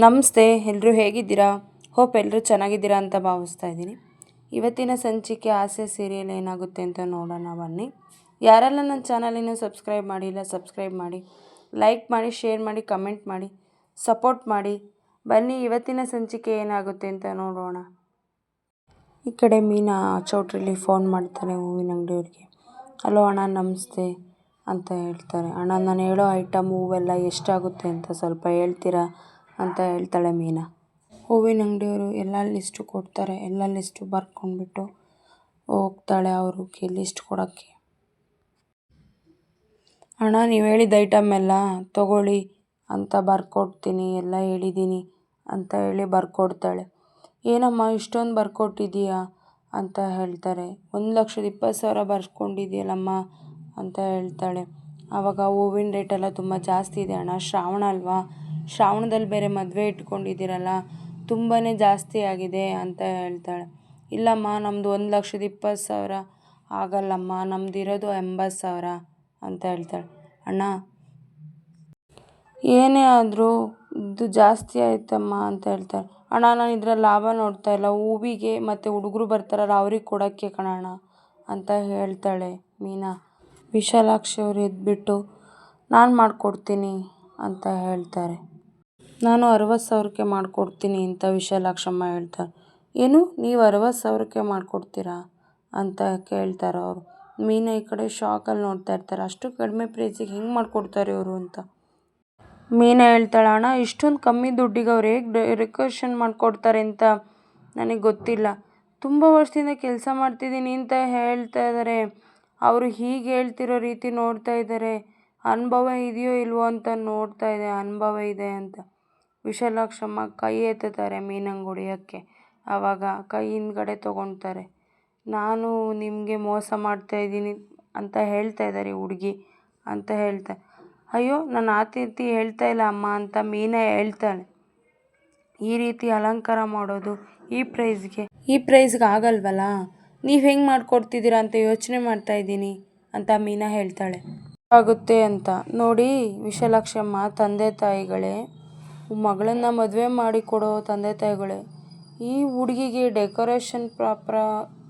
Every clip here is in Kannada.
ನಮಸ್ತೆ ಎಲ್ಲರೂ ಹೇಗಿದ್ದೀರಾ? ಹೋಪ್ ಎಲ್ಲರೂ ಚೆನ್ನಾಗಿದ್ದೀರಾ ಅಂತ ಭಾವಿಸ್ತಾ ಇದ್ದೀನಿ. ಇವತ್ತಿನ ಸಂಚಿಕೆ ಆಸೆ ಸೀರಿಯಲ್ ಏನಾಗುತ್ತೆ ಅಂತ ನೋಡೋಣ ಬನ್ನಿ. ಯಾರೆಲ್ಲ ನನ್ನ ಚಾನಲ್ ಇನ್ನೂ ಸಬ್ಸ್ಕ್ರೈಬ್ ಮಾಡಿಲ್ಲ, ಸಬ್ಸ್ಕ್ರೈಬ್ ಮಾಡಿ. ಲೈಕ್ ಮಾಡಿ, ಶೇರ್ ಮಾಡಿ, ಕಮೆಂಟ್ ಮಾಡಿ, ಸಪೋರ್ಟ್ ಮಾಡಿ. ಬನ್ನಿ, ಇವತ್ತಿನ ಸಂಚಿಕೆ ಏನಾಗುತ್ತೆ ಅಂತ ನೋಡೋಣ. ಈ ಕಡೆ ಮೀನಾ ಚೌಟ್ರಿಲಿ ಫೋನ್ ಮಾಡ್ತಾರೆ ಹೂವಿನ ಅಂಗಡಿಯವ್ರಿಗೆ. ಹಲೋ ಅಣ್ಣ, ನಮಸ್ತೆ ಅಂತ ಹೇಳ್ತಾರೆ. ಅಣ್ಣ, ನಾನು ಹೇಳೋ ಐಟಮ್ ಹೂವೆಲ್ಲ ಎಷ್ಟಾಗುತ್ತೆ ಅಂತ ಸ್ವಲ್ಪ ಹೇಳ್ತೀರಾ? ಅಂತ ಹೇಳ್ತಾಳೆ ಮೀನಾ. ಹೂವಿನ ಅಂಗಡಿಯವರು ಎಲ್ಲ ಲಿಸ್ಟು ಕೊಡ್ತಾರೆ, ಎಲ್ಲ ಲಿಸ್ಟು ಬರ್ಕೊಂಡ್ಬಿಟ್ಟು ಹೋಗ್ತಾಳೆ ಅವ್ರಿಗೆ ಲಿಸ್ಟ್ ಕೊಡೋಕ್ಕೆ. ಅಣ್ಣ, ನೀವು ಹೇಳಿದ ಐಟಮ್ ಎಲ್ಲ ತಗೊಳ್ಳಿ ಅಂತ ಬರ್ಕೊಡ್ತೀನಿ, ಎಲ್ಲ ಹೇಳಿದ್ದೀನಿ ಅಂತ ಹೇಳಿ ಬರ್ಕೊಡ್ತಾಳೆ. ಏನಮ್ಮ, ಇಷ್ಟೊಂದು ಬರ್ಕೊಟ್ಟಿದ್ದೀಯಾ ಅಂತ ಹೇಳ್ತಾರೆ. ಒಂದು ಲಕ್ಷದ ಇಪ್ಪತ್ತು ಸಾವಿರ ಬರ್ಸ್ಕೊಂಡಿದ್ದೀಯಲ್ಲಮ್ಮ ಅಂತ ಹೇಳ್ತಾಳೆ. ಆವಾಗ ಹೂವಿನ ರೇಟೆಲ್ಲ ತುಂಬ ಜಾಸ್ತಿ ಇದೆ ಅಣ್ಣ. ಶ್ರಾವಣ ಅಲ್ವಾ? ಶ್ರಾವಣದಲ್ಲಿ ಬೇರೆ ಮದುವೆ ಇಟ್ಕೊಂಡಿದ್ದೀರಲ್ಲ ತುಂಬಾ ಜಾಸ್ತಿ ಆಗಿದೆ ಅಂತ ಹೇಳ್ತಾಳೆ. ಇಲ್ಲಮ್ಮ ನಮ್ಮದು ಒಂದು ಲಕ್ಷದ ಇಪ್ಪತ್ತು ಸಾವಿರ ಆಗಲ್ಲಮ್ಮ, ನಮ್ದು ಇರೋದು ಎಂಬತ್ತು ಸಾವಿರ ಅಂತ ಹೇಳ್ತಾಳೆ. ಅಣ್ಣ, ಏನೇ ಆದರೂ ಇದು ಜಾಸ್ತಿ ಆಯ್ತಮ್ಮ ಅಂತ ಹೇಳ್ತಾರೆ ಅಣ್ಣ, ನಾನು ಇದರ ಲಾಭ ನೋಡ್ತಾ ಇಲ್ಲ. ಹೂವಿಗೆ ಮತ್ತು ಹುಡುಗರು ಬರ್ತಾರಲ್ಲ, ಅವ್ರಿಗೆ ಕೊಡೋಕ್ಕೆ ಕಣಣ್ಣ ಅಂತ ಹೇಳ್ತಾಳೆ ಮೀನಾ. ವಿಶಾಲಾಕ್ಷಿ ಅವರು ಎದ್ಬಿಟ್ಟು ನಾನು ಮಾಡಿಕೊಡ್ತೀನಿ ಅಂತ ಹೇಳ್ತಾರೆ. ನಾನು ಅರವತ್ತು ಸಾವಿರಕ್ಕೆ ಮಾಡಿಕೊಡ್ತೀನಿ ಅಂತ ವಿಶಾಲಾಕ್ಷಮ್ಮ ಹೇಳ್ತಾರೆ ಏನು? ನೀವು ಅರವತ್ತು ಸಾವಿರಕ್ಕೆ ಮಾಡಿಕೊಡ್ತೀರಾ? ಅಂತ ಕೇಳ್ತಾರೆ ಅವರು. ಮೀನಾ ಈ ಕಡೆ ಶಾಕಲ್ಲಿ ನೋಡ್ತಾ ಇರ್ತಾರೆ. ಅಷ್ಟು ಕಡಿಮೆ ಪ್ರೈಸಿಗೆ ಹೆಂಗೆ ಮಾಡಿಕೊಡ್ತಾರೆ ಇವರು ಅಂತ. ಮೀನಾ ಹೇಳ್ತಾಳೆ, ಅಣ್ಣ, ಇಷ್ಟೊಂದು ಕಮ್ಮಿ ದುಡ್ಡಿಗೆ ಅವ್ರು ಹೇಗೆ ಡೆಕೋರೇಷನ್ ಮಾಡಿಕೊಡ್ತಾರೆ ಅಂತ ನನಗೆ ಗೊತ್ತಿಲ್ಲ. ತುಂಬ ವರ್ಷದಿಂದ ಕೆಲಸ ಮಾಡ್ತಿದ್ದೀನಿ ಅಂತ ಹೇಳ್ತಾ ಇದ್ದಾರೆ ಅವರು ಹೀಗೆ ಹೇಳ್ತಿರೋ ರೀತಿ ನೋಡ್ತಾ ಇದ್ದಾರೆ ಅನುಭವ ಇದೆಯೋ ಇಲ್ವೋ ಅಂತ ನೋಡ್ತಾ ಇದೆ, ಅನುಭವ ಇದೆ ಅಂತ. ವಿಶಾಲಾಕ್ಷಮ್ಮ ಕೈ ಎತ್ತುತ್ತಾರೆ ಮೀನಂಗೆ ಹೊಡಿಯೋಕ್ಕೆ ಆವಾಗ ಕೈ ಹಿಂದ್ಗಡೆ ತೊಗೊಳ್ತಾರೆ ನಾನು ನಿಮಗೆ ಮೋಸ ಮಾಡ್ತಾ ಇದ್ದೀನಿ ಅಂತ ಹೇಳ್ತಾ ಇದ್ದಾರೆ ಹುಡುಗಿ ಅಂತ ಹೇಳ್ತಾ ಅಯ್ಯೋ ನಾನು ಆ ರೀತಿ ಹೇಳ್ತಾ ಇಲ್ಲ ಅಮ್ಮ ಅಂತ ಮೀನಾ ಹೇಳ್ತಾಳೆ. ಈ ರೀತಿ ಅಲಂಕಾರ ಮಾಡೋದು ಈ ಪ್ರೈಸ್ಗೆ. ಈ ಪ್ರೈಸ್ಗೆ ಆಗಲ್ವಲ್ಲ? ನೀವು ಹೆಂಗೆ ಮಾಡಿಕೊಡ್ತಿದ್ದೀರಾ ಅಂತ ಯೋಚನೆ ಮಾಡ್ತಾ ಇದ್ದೀನಿ ಅಂತ ಮೀನಾ ಹೇಳ್ತಾಳೆ. ಆಗುತ್ತೆ ಅಂತ. ನೋಡಿ ವಿಶಾಲಾಕ್ಷಮ್ಮ ತಂದೆ ತಾಯಿಗಳೇ ಮಗಳನ್ನ ಮದುವೆ ಮಾಡಿ ಕೊಡೋ ತಂದೆ ತಾಯಿಗಳೇ, ಈ ಹುಡುಗಿಗೆ ಡೆಕೋರೇಷನ್ ಪ್ರಾಪರ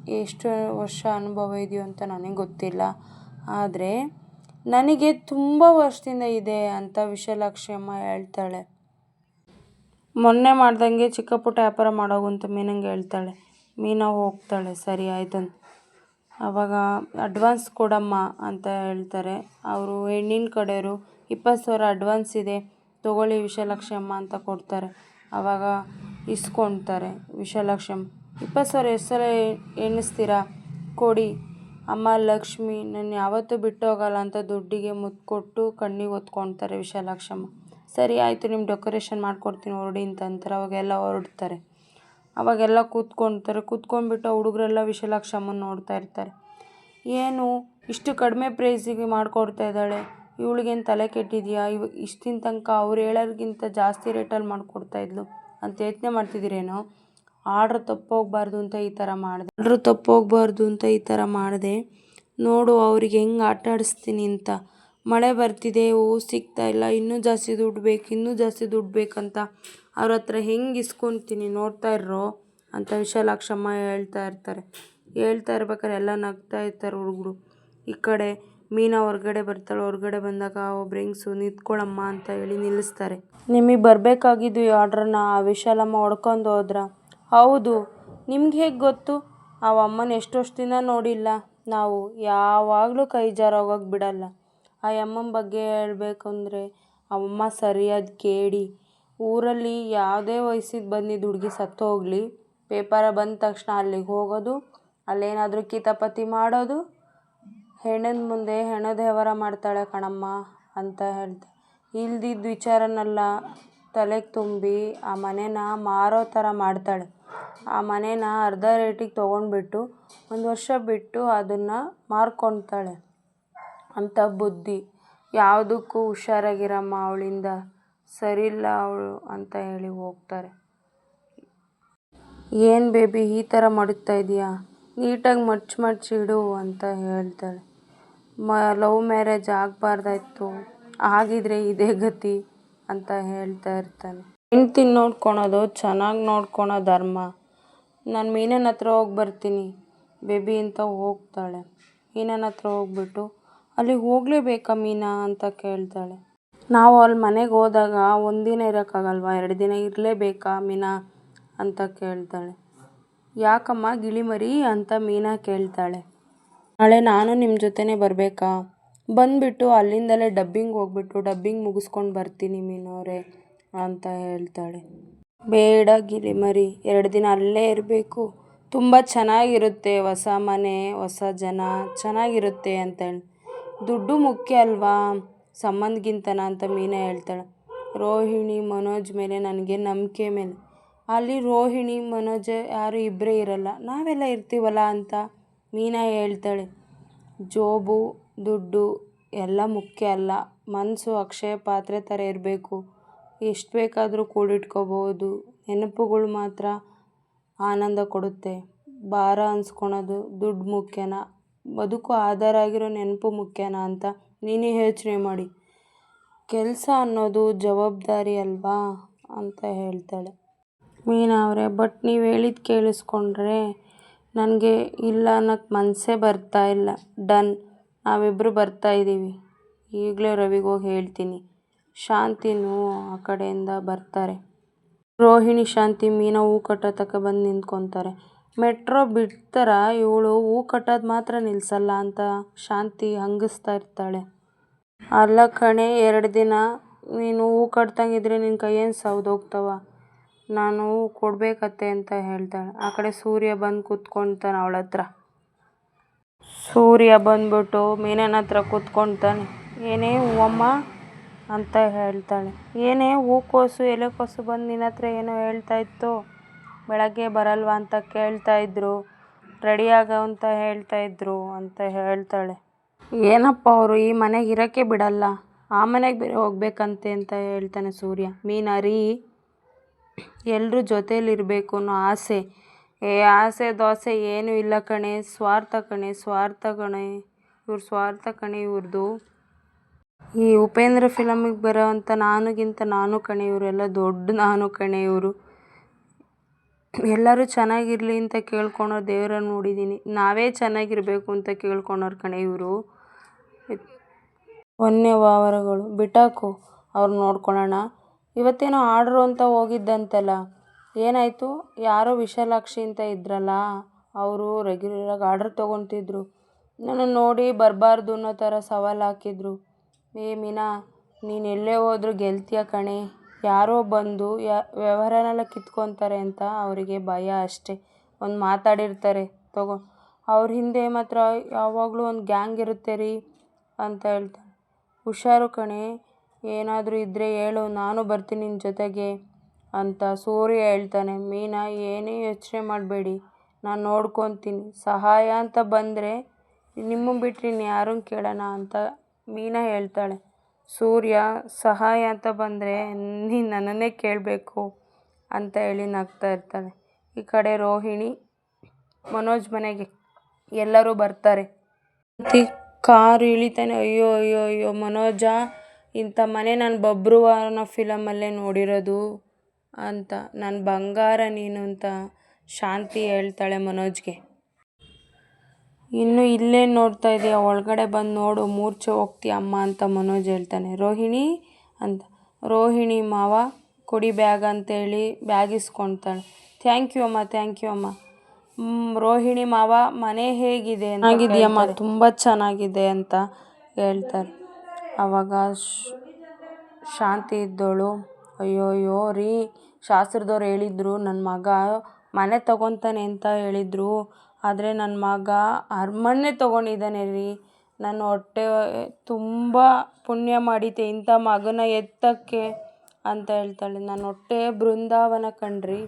ಎಷ್ಟು ವರ್ಷ ಅನುಭವ ಇದೆಯೋ ಅಂತ ನನಗೆ ಗೊತ್ತಿಲ್ಲ. ಆದರೆ ನನಗೆ ತುಂಬ ವರ್ಷದಿಂದ ಇದೆ ಅಂತ ವಿಶಾಲಾಕ್ಷಿ ಅಮ್ಮ ಹೇಳ್ತಾಳೆ. ಮೊನ್ನೆ ಮಾಡ್ದಂಗೆ ಚಿಕ್ಕ ಪುಟ್ಟ ವ್ಯಾಪಾರ ಮಾಡೋಗು ಅಂತ ಮೀನಂಗೆ ಹೇಳ್ತಾಳೆ. ಮೀನ ಹೋಗ್ತಾಳೆ, ಸರಿ ಆಯ್ತು ಅಂತ. ಆವಾಗ ಅಡ್ವಾನ್ಸ್ ಕೊಡಮ್ಮ ಅಂತ ಹೇಳ್ತಾರೆ. ಅವರು ಹೆಣ್ಣಿನ ಕಡೆಯವರು ಇಪ್ಪತ್ತು ಸಾವಿರ ಅಡ್ವಾನ್ಸ್ ಇದೆ. ತೊಗೊಳ್ಳಿ ವಿಶಾಲಾಕ್ಷಿ ಅಮ್ಮ ಅಂತ ಕೊಡ್ತಾರೆ. ಆವಾಗ ಇಸ್ಕೊತಾರೆ ವಿಶಾಲಕ್ಷಮ್ಮ ಇಪ್ಪತ್ತು ಸಾವಿರ ಎಷ್ಟು ಸಲ ಎಣಿಸ್ತೀರಾ? ಕೊಡಿ. ಅಮ್ಮ ಲಕ್ಷ್ಮಿ, ನಾನು ಯಾವತ್ತೂ ಬಿಟ್ಟು ಹೋಗಲ್ಲ ಅಂತ ದುಡ್ಡಿಗೆ ಮುತ್ತು ಕೊಟ್ಟು ಕಣ್ಣಿಗೆ ಹೊತ್ಕೊತಾರೆ ವಿಶಾಲಾಕ್ಷಮ್ಮ ಸರಿ ಆಯಿತು ನಿಮ್ಮ ಡೆಕೋರೇಷನ್ ಮಾಡಿಕೊಡ್ತೀನಿ ಹೊರಡಿ ಅಂತ ಅಂತಾರೆ. ಅವಾಗೆಲ್ಲ ಹೊರಡ್ತಾರೆ. ಅವಾಗೆಲ್ಲ ಕೂತ್ಕೊಳ್ತಾರೆ ಕೂತ್ಕೊಂಡ್ಬಿಟ್ಟು ಹುಡುಗರೆಲ್ಲ ವಿಶಾಲಾಕ್ಷಮ್ಮನ ನೋಡ್ತಾ ಇರ್ತಾರೆ. ಏನು, ಇಷ್ಟು ಕಡಿಮೆ ಪ್ರೈಸಿಗೆ ಮಾಡಿಕೊಡ್ತಾ ಇದ್ದಾಳೆ? ಇವಳಿಗೇನು ತಲೆ ಕೆಟ್ಟಿದೆಯಾ? ಇವ್ ಇಷ್ಟಿನ ತನಕ ಅವ್ರು ಹೇಳೋರ್ಗಿಂತ ಜಾಸ್ತಿ ರೇಟಲ್ಲಿ ಮಾಡಿಕೊಡ್ತಾ ಇದ್ಲು. ಅಂತ ಯೋಚನೆ ಮಾಡ್ತಿದ್ದೀರೇನೋ? ಆರ್ಡ್ರ್ ತಪ್ಪೋಗ್ಬಾರ್ದು ಅಂತ ಈ ಥರ ಮಾಡಿದೆ. ಆರ್ಡ್ರ್ ತಪ್ಪೋಗ್ಬಾರ್ದು ಅಂತ ಈ ಥರ ಮಾಡಿದೆ. ನೋಡು, ಅವ್ರಿಗೆ ಹೆಂಗೆ ಆಟ ಆಡಿಸ್ತೀನಿ ಅಂತ. ಮಳೆ ಬರ್ತಿದೆ ಓ ಸಿಗ್ತಾ ಇಲ್ಲ, ಇನ್ನೂ ಜಾಸ್ತಿ ದುಡ್ಡು ಬೇಕು, ಇನ್ನೂ ಜಾಸ್ತಿ ದುಡ್ಡು ಬೇಕಂತ ಅವ್ರ ಹತ್ರ ಹೆಂಗೆ ಇಸ್ಕೊತೀನಿ ನೋಡ್ತಾ ಇರೋ ಅಂತ ವಿಶಾಲಾಕ್ಷಮ್ಮ ಹೇಳ್ತಾ ಇರ್ತಾರೆ. ಹೇಳ್ತಾ ಇರ್ಬೇಕಾದ್ರೆ ಎಲ್ಲ ನಗ್ತಾ ಇರ್ತಾರೆ ಹುಡುಗರು. ಈ ಕಡೆ ಮೀನಾ ಹೊರಗಡೆ ಬರ್ತಾಳೆ, ಹೊರಗಡೆ ಬಂದಾಗ ಒಬ್ರು ಹೆಂಗ್ಸು ನಿಂತ್ಕೊಳ್ಳಮ್ಮ ಅಂತ ಹೇಳಿ ನಿಲ್ಲಿಸ್ತಾರೆ. ನಿಮಗೆ ಬರಬೇಕಾಗಿದ್ದು ಈ ಆರ್ಡ್ರನ್ನ ಆ ವಿಶಾಲಮ್ಮ ಹೊಡ್ಕೊಂಡು ಹೋದ್ರ? ಹೌದು, ನಿಮ್ಗೆ ಹೇಗೆ ಗೊತ್ತು? ಆ ಅಮ್ಮನ ಎಷ್ಟು ದಿನ ನೋಡಿಲ್ಲ. ನಾವು ಯಾವಾಗಲೂ ಕೈ ಜಾರೋಗೋಕೆ ಬಿಡಲ್ಲ. ಆ ಅಮ್ಮನ ಬಗ್ಗೆ ಹೇಳಬೇಕು ಹೇಳಬೇಕಂದ್ರೆ ಅಮ್ಮ ಸರಿಯಾದ ಕೇಳಿ. ಊರಲ್ಲಿ ಯಾವುದೇ ವಯಸ್ಸಿಗೆ ಬಂದಿದ್ದು ಹುಡುಗಿ ಸತ್ತು ಹೋಗಲಿ. ಪೇಪರ ಬಂದ ತಕ್ಷಣ ಅಲ್ಲಿಗೆ ಹೋಗೋದು, ಅಲ್ಲೇನಾದರೂ ಕಿತಾಪತಿ ಮಾಡೋದು ಹೆಣ್ಣಿನ ಮುಂದೆ ಹೆಣ್ಣು ದೇವರ ಮಾಡ್ತಾಳೆ ಕಣಮ್ಮ ಅಂತ ಹೇಳ್ತ. ಇಲ್ದಿದ್ದ ವಿಚಾರನೆಲ್ಲ ತಲೆಗೆ ತುಂಬಿ ಆ ಮನೇನ ಮಾರೋ ಥರ ಮಾಡ್ತಾಳೆ. ಆ ಮನೇನ ಅರ್ಧ ರೇಟಿಗೆ ತೊಗೊಂಡ್ಬಿಟ್ಟು ಒಂದು ವರ್ಷ ಬಿಟ್ಟು ಅದನ್ನು ಮಾರ್ಕೊತಾಳೆ. ಅಂಥ ಬುದ್ಧಿ. ಯಾವುದಕ್ಕೂ ಹುಷಾರಾಗಿರಮ್ಮ ಅವಳಿಂದ. ಸರಿಯಿಲ್ಲ ಅವಳು ಅಂತ ಹೇಳಿ ಹೋಗ್ತಾರೆ. ಏನು ಬೇಬಿ ಈ ಥರ ಮಡಗ್ತಾ ಇದೀಯಾ? ನೀಟಾಗಿ ಮಡ್ಚಿ ಮಡ್ಚಿಡು ಅಂತ ಹೇಳ್ತಾಳೆ. ಮ ಲವ್ ಮ್ಯಾರೇಜ್ ಆಗಬಾರ್ದಾಯ್ತು. ಆಗಿದ್ರೆ ಇದೇ ಗತಿ ಅಂತ ಹೇಳ್ತಾ ಇರ್ತಾನೆ. ಹೆಂಡ್ತಿನ ನೋಡ್ಕೊಳೋದು ಚೆನ್ನಾಗಿ ನೋಡ್ಕೊಳೋ ಧರ್ಮ. ನಾನು ಮೀನನ ಹತ್ರ ಹೋಗಿ ಬರ್ತೀನಿ. ಬೇಬಿ ಅಂತ ಹೋಗ್ತಾಳೆ. ಮೀನನ ಹತ್ರ ಹೋಗ್ಬಿಟ್ಟು ಅಲ್ಲಿಗೆ ಹೋಗಲೇಬೇಕಾ ಮೀನಾ ಅಂತ ಕೇಳ್ತಾಳೆ. ನಾವು ಅಲ್ಲಿ ಮನೆಗೆ ಹೋದಾಗ ಒಂದಿನ ಇರೋಕ್ಕಾಗಲ್ವಾ? ಎರಡು ದಿನ ಇರಲೇಬೇಕಾ ಮೀನಾ ಅಂತ ಕೇಳ್ತಾಳೆ. ಯಾಕಮ್ಮ ಗಿಳಿಮರಿ ಅಂತ ಮೀನಾ ಕೇಳ್ತಾಳೆ. ನಾಳೆ ನಾನು ನಿಮ್ಮ ಜೊತೆನೇ ಬರಬೇಕಾ? ಬಂದುಬಿಟ್ಟು ಅಲ್ಲಿಂದಲೇ ಡಬ್ಬಿಂಗ್ ಹೋಗ್ಬಿಟ್ಟು ಡಬ್ಬಿಂಗ್ ಮುಗಿಸ್ಕೊಂಡು ಬರ್ತೀನಿ ಮೀನವರೇ ಅಂತ ಹೇಳ್ತಾಳೆ. ಬೇಡ ಗಿರಿಮರಿ ಎರಡು ದಿನ ಅಲ್ಲೇ ಇರಬೇಕು. ತುಂಬ ಚೆನ್ನಾಗಿರುತ್ತೆ ಹೊಸ ಮನೆ, ಹೊಸ ಜನ, ಚೆನ್ನಾಗಿರುತ್ತೆ ಅಂತೇಳಿ. ದುಡ್ಡು ಮುಖ್ಯ ಅಲ್ವಾ? ಸಂಬಂಧಗಿಂತನ ಅಂತ ಮೀನಾ ಹೇಳ್ತಾಳೆ. ರೋಹಿಣಿ, ಮನೋಜ್ ಮೇಲೆ ನನಗೆ ನಂಬಿಕೆ ಮೇಲೆ. ಅಲ್ಲಿ ರೋಹಿಣಿ, ಮನೋಜ್ ಯಾರು ಇಬ್ಬರೇ ಇರಲ್ಲ. ನಾವೆಲ್ಲ ಇರ್ತೀವಲ್ಲ ಅಂತ ಮೀನಾ ಹೇಳ್ತಾಳೆ, ಜೋಬು, ದುಡ್ಡು ಎಲ್ಲ ಮುಖ್ಯ ಅಲ್ಲ. ಮನಸ್ಸು ಅಕ್ಷಯ ಪಾತ್ರೆ ಥರ ಇರಬೇಕು. ಎಷ್ಟು ಬೇಕಾದರೂ ಕೂಡಿಟ್ಕೋಬೋದು. ನೆನಪುಗಳು ಮಾತ್ರ ಆನಂದ ಕೊಡುತ್ತೆ. ಭಾರ ಅನ್ಸ್ಕೊಳೋದು ದುಡ್ಡು ಮುಖ್ಯನಾ? ಬದುಕು ಆಧಾರ ಆಗಿರೋ ನೆನಪು ಮುಖ್ಯನಾ ಅಂತ ನೀನೇ ಯೋಚನೆ ಮಾಡಿ. ಕೆಲಸ ಅನ್ನೋದು ಜವಾಬ್ದಾರಿ ಅಲ್ವಾ? ಅಂತ ಹೇಳ್ತಾಳೆ. ಮೀನಾ ಅವರೇ, ಬಟ್ ನೀವು ಹೇಳಿದ್ದು ಕೇಳಿಸ್ಕೊಂಡ್ರೆ ನನಗೆ ಇಲ್ಲ ಅನ್ನೋಕ್ಕೆ ಮನಸ್ಸೇ ಬರ್ತಾ ಇಲ್ಲ. ಡನ್. ನಾವಿಬ್ಬರು ಬರ್ತಾ ಇದ್ದೀವಿ ಈಗಲೇ ರವಿಗೆ ಹೋಗಿ ಹೇಳ್ತೀನಿ. ಶಾಂತಿನೂ ಆ ಕಡೆಯಿಂದ ಬರ್ತಾರೆ. ರೋಹಿಣಿ, ಶಾಂತಿ, ಮೀನ ಹೂ ಕಟ್ಟೋ ಬಂದು ನಿಂತ್ಕೊತಾರೆ. ಮೆಟ್ರೋ ಬಿಡ್ತಾರ ಇವಳು. ಹೂ ಕಟ್ಟೋದು ಮಾತ್ರ ನಿಲ್ಲಿಸಲ್ಲ ಅಂತ ಶಾಂತಿ ಹಂಗಿಸ್ತಾ ಇರ್ತಾಳೆ. ಅಲ್ಲ ಕಣೆ, ಎರಡು ದಿನ ನೀನು ಹೂ ಕಟ್ತಂಗಿದ್ರೆ ನಿನ್ನ ಕೈಯೇನು ಸವ್ದೋಗ್ತವ ನಾನು ಕೊಡಬೇಕತ್ತೆ ಅಂತ ಹೇಳ್ತಾಳೆ. ಆ ಕಡೆ ಸೂರ್ಯ ಬಂದು ಕೂತ್ಕೊಳ್ತಾನೆ ಅವಳ ಹತ್ರ. ಸೂರ್ಯ ಬಂದ್ಬಿಟ್ಟು ಮೀನನ ಹತ್ರ ಕೂತ್ಕೊಳ್ತಾನೆ ಏನೇ ಹೂವಮ್ಮ ಅಂತ ಹೇಳ್ತಾಳೆ. ಏನೇ ಹೂಕೋಸು, ಎಲೆಕೋಸು ಬಂದು ನಿನ್ನ ಹತ್ರ ಏನೋ ಹೇಳ್ತಾ ಇತ್ತು? ಬೆಳಗ್ಗೆ ಬರಲ್ವಾ ಅಂತ ಕೇಳ್ತಾ ಇದ್ರು. ರೆಡಿ ಆಗೋ ಅಂತ ಹೇಳ್ತಾ ಇದ್ರು ಅಂತ ಹೇಳ್ತಾಳೆ. ಏನಪ್ಪ ಅವರು, ಈ ಮನೆಗೆ ಇರೋಕ್ಕೆ ಬಿಡಲ್ಲ. ಆ ಮನೆಗೆ ಬೇರೆ ಹೋಗ್ಬೇಕಂತೆ ಅಂತ ಹೇಳ್ತಾನೆ ಸೂರ್ಯ. ಮೀನಾ ರೀ ಎಲ್ಲರೂ ಜೊತೆಯಲ್ಲಿರಬೇಕು ಅನ್ನೋ ಆಸೆ. ಏ, ಆಸೆ, ದೋಸೆ ಏನೂ ಇಲ್ಲ ಕಣೆ. ಸ್ವಾರ್ಥ ಕಣೆ ಸ್ವಾರ್ಥ ಕಣೆ. ಇವ್ರ ಸ್ವಾರ್ಥ ಕಣೆ ಇವ್ರದ್ದು ಈ ಉಪೇಂದ್ರ ಫಿಲಮಿಗೆ ಬರೋವಂಥ ನಾನುಗಿಂತ ನಾನು ಕಣೆ, ಇವರೆಲ್ಲ ದೊಡ್ಡ ನಾನು ಕಣೆ ಇವರು. ಎಲ್ಲರೂ ಚೆನ್ನಾಗಿರಲಿ ಅಂತ ಕೇಳ್ಕೊಳೋ ದೇವರನ್ನು ನೋಡಿದ್ದೀನಿ ನಾವೇ ಚೆನ್ನಾಗಿರಬೇಕು ಅಂತ ಕೇಳ್ಕೊಳೋರು ಕಣೆ ಇವರು. ವನ್ಯ ವಾವರಗಳು ಬಿಟಾಕು ಅವ್ರು ನೋಡ್ಕೊಳ್ಳೋಣ ಇವತ್ತೇನೋ ಆರ್ಡ್ರು ಅಂತ ಹೋಗಿದ್ದಂತಲ್ಲ, ಏನಾಯಿತು? ಯಾರೋ ವಿಶಾಲಾಕ್ಷಿ ಅಂತ ಇದ್ರಲ್ಲ, ಅವರು ರೆಗ್ಯುಲರಾಗಿ ಆರ್ಡ್ರ್ ತೊಗೊತಿದ್ರು. ನಾನು ನೋಡಿ ಬರಬಾರ್ದು ಅನ್ನೋ ಥರ ಸವಾಲು ಹಾಕಿದ್ರು. ಏ ಮೀನಾ, ನೀನು ಎಲ್ಲೇ ಹೋದರೂ ಗೆಲ್ತೀಯ ಕಣೆ. ಯಾರೋ ಬಂದು ಯಾ, ವ್ಯವಹಾರನೆಲ್ಲ ಕಿತ್ಕೊತಾರೆ ಅಂತ ಅವರಿಗೆ ಭಯ ಅಷ್ಟೇ. ಒಂದು ಮಾತಾಡಿರ್ತಾರೆ, ತಗೋ. ಅವ್ರ ಹಿಂದೆ ಮಾತ್ರ ಯಾವಾಗಲೂ ಒಂದು ಗ್ಯಾಂಗ್ ಇರುತ್ತೆ ರೀ ಅಂತ ಹೇಳ್ತಾರೆ. ಹುಷಾರು ಕಣೆ. ಏನಾದರೂ ಇದ್ದರೆ ಹೇಳು, ನಾನು ಬರ್ತೀನಿ ನಿನ್ನ ಜೊತೆಗೆ ಅಂತ ಸೂರ್ಯ ಹೇಳ್ತಾನೆ. ಮೀನಾ, ಏನೇ ಯೋಚನೆ ಮಾಡಬೇಡಿ, ನಾನು ನೋಡ್ಕೊತೀನಿ. ಸಹಾಯ ಅಂತ ಬಂದರೆ ನಿಮ್ಮ ಬಿಟ್ಟರೆ ಯಾರು ಕೇಳೋಣ ಅಂತ ಮೀನಾ ಹೇಳ್ತಾಳೆ. ಸೂರ್ಯ, ಸಹಾಯ ಅಂತ ಬಂದರೆ ನೀನು ನನ್ನನ್ನೇ ಕೇಳಬೇಕು ಅಂತ ಹೇಳಿ ನಗ್ತಾ ಇರ್ತಾಳೆ. ಈ ಕಡೆ ರೋಹಿಣಿ, ಮನೋಜ್ ಮನೆಗೆ ಎಲ್ಲರೂ ಬರ್ತಾರೆ. ಕಾರು ಇಳಿತಾನೆ. ಅಯ್ಯೋ ಅಯ್ಯೋ ಅಯ್ಯೋ, ಮನೋಜ ಇಂಥ ಮನೆ ನಾನು ಬಬ್ರುವ ಅನ್ನೋ ಫಿಲಮಲ್ಲೇ ನೋಡಿರೋದು ಅಂತ. ನನ್ನ ಬಂಗಾರ ನೀನು ಅಂತ ಶಾಂತಿ ಹೇಳ್ತಾಳೆ ಮನೋಜ್ಗೆ. ಇನ್ನು ಇಲ್ಲೇ ನೋಡ್ತಾ ಇದೆಯಾ ಒಳಗಡೆ ಬಂದು ನೋಡು ಮೂರ್ಛೆ ಹೋಗ್ತೀಯ ಅಮ್ಮ ಅಂತ ಮನೋಜ್ ಹೇಳ್ತಾನೆ. ರೋಹಿಣಿ ಅಂತ ರೋಹಿಣಿ ಮಾವ ಕೊಡಿ ಬ್ಯಾಗ್ ಅಂತೇಳಿ ಬ್ಯಾಗ್ ಇಸ್ಕೊಳ್ತಾಳೆ ಥ್ಯಾಂಕ್ ಯು ಅಮ್ಮ ಥ್ಯಾಂಕ್ ಯು ಅಮ್ಮ. ರೋಹಿಣಿ ಮಾವ ಮನೆ ಹೇಗಿದೆ ಚೆನ್ನಾಗಿದೆಯಮ್ಮ ತುಂಬ ಚೆನ್ನಾಗಿದೆ ಅಂತ ಹೇಳ್ತಾರೆ. ಆವಾಗ ಶಾಂತಿ ಇದ್ದೋಳು. ಅಯ್ಯೋ ರೀ, ಶಾಸ್ತ್ರದವ್ರು ಹೇಳಿದ್ರು ನನ್ನ ಮಗ ಮನೆ ತಗೊತಾನೆ ಅಂತ ಹೇಳಿದ್ರು. ಆದರೆ ನನ್ನ ಮಗ ಅರಮನೆ ತಗೊಂಡಿದ್ದಾನೆ ರೀ. ನನ್ನ ಹೊಟ್ಟೆ ತುಂಬ ಪುಣ್ಯ ಮಾಡಿದ್ದೆ ಇಂಥ ಮಗನ ಎತ್ತಕ್ಕೆ ಅಂತ ಹೇಳ್ತಾಳೆ. ನನ್ನ ಹೊಟ್ಟೆ ಬೃಂದಾವನ ಕಣ್ರಿ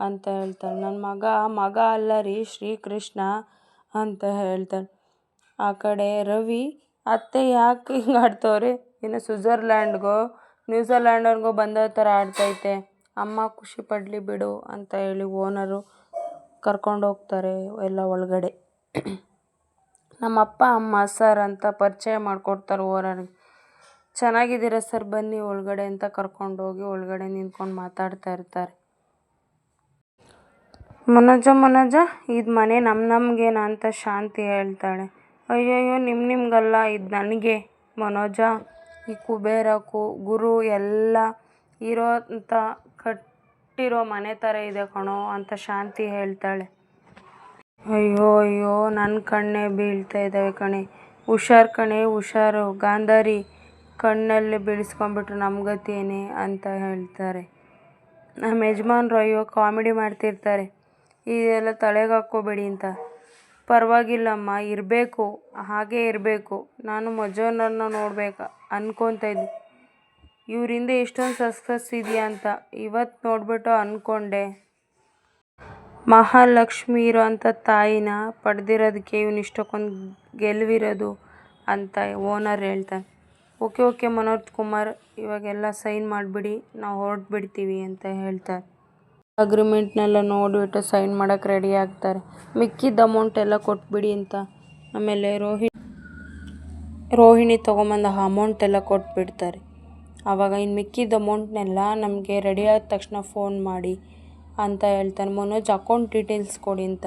ಅಂತ ಹೇಳ್ತಾಳೆ. ನನ್ನ ಮಗ ಮಗ ಅಲ್ಲ ರೀ, ಶ್ರೀಕೃಷ್ಣ ಅಂತ ಹೇಳ್ತಾಳೆ. ಆ ಕಡೆ ರವಿ ಅತ್ತೆ ಯಾಕೆ ಹಿಂಗೆ ಆಡ್ತವ್ರೆ? ಇನ್ನು ಸ್ವಿಝರ್ಲ್ಯಾಂಡ್ಗೋ ನ್ಯೂಝರ್ಲ್ಯಾಂಡ್ವರೆಗೋ ಬಂದೋ ಥರ ಆಡ್ತೈತೆ. ಅಮ್ಮ ಖುಷಿ ಪಡಲಿ ಬಿಡು ಅಂತ ಹೇಳಿ ಓನರು ಕರ್ಕೊಂಡು ಹೋಗ್ತಾರೆ ಎಲ್ಲ ಒಳಗಡೆ. ನಮ್ಮ ಅಪ್ಪ, ಅಮ್ಮ, ಸರ್ ಅಂತ ಪರಿಚಯ ಮಾಡಿಕೊಡ್ತಾರೆ ಓನರ್ಗೆ. ಚೆನ್ನಾಗಿದ್ದೀರ ಸರ್? ಬನ್ನಿ ಒಳಗಡೆ ಅಂತ ಕರ್ಕೊಂಡೋಗಿ ಒಳಗಡೆ ನಿಂತ್ಕೊಂಡು ಮಾತಾಡ್ತಾ ಇರ್ತಾರೆ. ಮನೋಜ ಮನೋಜ, ಇದು ಮನೆ ನಮ್ಮ ನಮಗೇನ ಅಂತ ಶಾಂತಿ ಹೇಳ್ತಾಳೆ. ಅಯ್ಯಯ್ಯೋ ನಿಮ್ಮ ನಿಮಗಲ್ಲ ಇದು ನನಗೆ. ಮನೋಜ, ಈ ಕುಬೇರ, ಕು, ಗುರು ಎಲ್ಲ ಇರೋ ಅಂತ ಕಟ್ಟಿರೋ ಮನೆ ಥರ ಇದೆ ಕಣೋ ಅಂತ ಶಾಂತಿ ಹೇಳ್ತಾಳೆ. ಅಯ್ಯೋ ಅಯ್ಯೋ ನನ್ನ ಕಣ್ಣೇ ಬೀಳ್ತಾ ಇದ್ದಾವೆ ಕಣೆ. ಹುಷಾರು ಕಣೆ, ಹುಷಾರು. ಗಾಂಧಾರಿ ಕಣ್ಣಲ್ಲಿ ಬೀಳಿಸ್ಕೊಂಬಿಟ್ರೆ ನಮ್ಮ ಗತಿ ಅಂತ ಹೇಳ್ತಾರೆ. ನಮ್ಮ ಯಜಮಾನ್ರು ಅಯ್ಯೋ, ಕಾಮಿಡಿ ಮಾಡ್ತಿರ್ತಾರೆ. ಇದೆಲ್ಲ ತಲೆಗೆ ಹಾಕ್ಕೋಬೇಡಿ ಅಂತ. ಪರವಾಗಿಲ್ಲಮ್ಮ, ಇರಬೇಕು, ಹಾಗೇ ಇರಬೇಕು. ನಾನು ಮಜೋನರನ್ನ ನೋಡ್ಬೇಕು ಅನ್ಕೊತಾ ಇದ್ದೆ. ಇವರಿಂದ ಎಷ್ಟೊಂದು ಸಕ್ಸಸ್ ಇದೆಯಾ ಅಂತ ಇವತ್ತು ನೋಡಿಬಿಟ್ಟು ಅಂದ್ಕೊಂಡೆ ಮಹಾಲಕ್ಷ್ಮಿ ಇರೋ ಅಂಥ ತಾಯಿನ ಪಡೆದಿರೋದಕ್ಕೆ ಇವನು ಇಷ್ಟಕ್ಕೊಂದು ಗೆಲುವಿರೋದು ಅಂತ ಓನರ್ ಹೇಳ್ತಾನೆ. ಓಕೆ ಓಕೆ ಮನೋಜ್ ಕುಮಾರ್, ಇವಾಗೆಲ್ಲ ಸೈನ್ ಮಾಡಿಬಿಡಿ, ನಾವು ಹೊರಟ್ಬಿಡ್ತೀವಿ ಅಂತ ಹೇಳ್ತಾರೆ. ಅಗ್ರಿಮೆಂಟ್ನೆಲ್ಲ ನೋಡಿಬಿಟ್ಟು ಸೈನ್ ಮಾಡೋಕೆ ರೆಡಿ ಆಗ್ತಾರೆ. ಮಿಕ್ಕಿದ್ದ ಅಮೌಂಟ್ ಎಲ್ಲ ಕೊಟ್ಬಿಡಿ ಅಂತ. ಆಮೇಲೆ ರೋಹಿ ರೋಹಿಣಿ ತೊಗೊಂಬಂದ ಅಮೌಂಟ್ ಎಲ್ಲ ಕೊಟ್ಬಿಡ್ತಾರೆ. ಆವಾಗ ಇನ್ನು ಮಿಕ್ಕಿದ ಅಮೌಂಟ್ನೆಲ್ಲ ನಮಗೆ ರೆಡಿ ಆದ ತಕ್ಷಣ ಫೋನ್ ಮಾಡಿ ಅಂತ ಹೇಳ್ತಾನೆ ಮನೋಜ್ ಅಕೌಂಟ್ ಡೀಟೇಲ್ಸ್ ಕೊಡಿ ಅಂತ.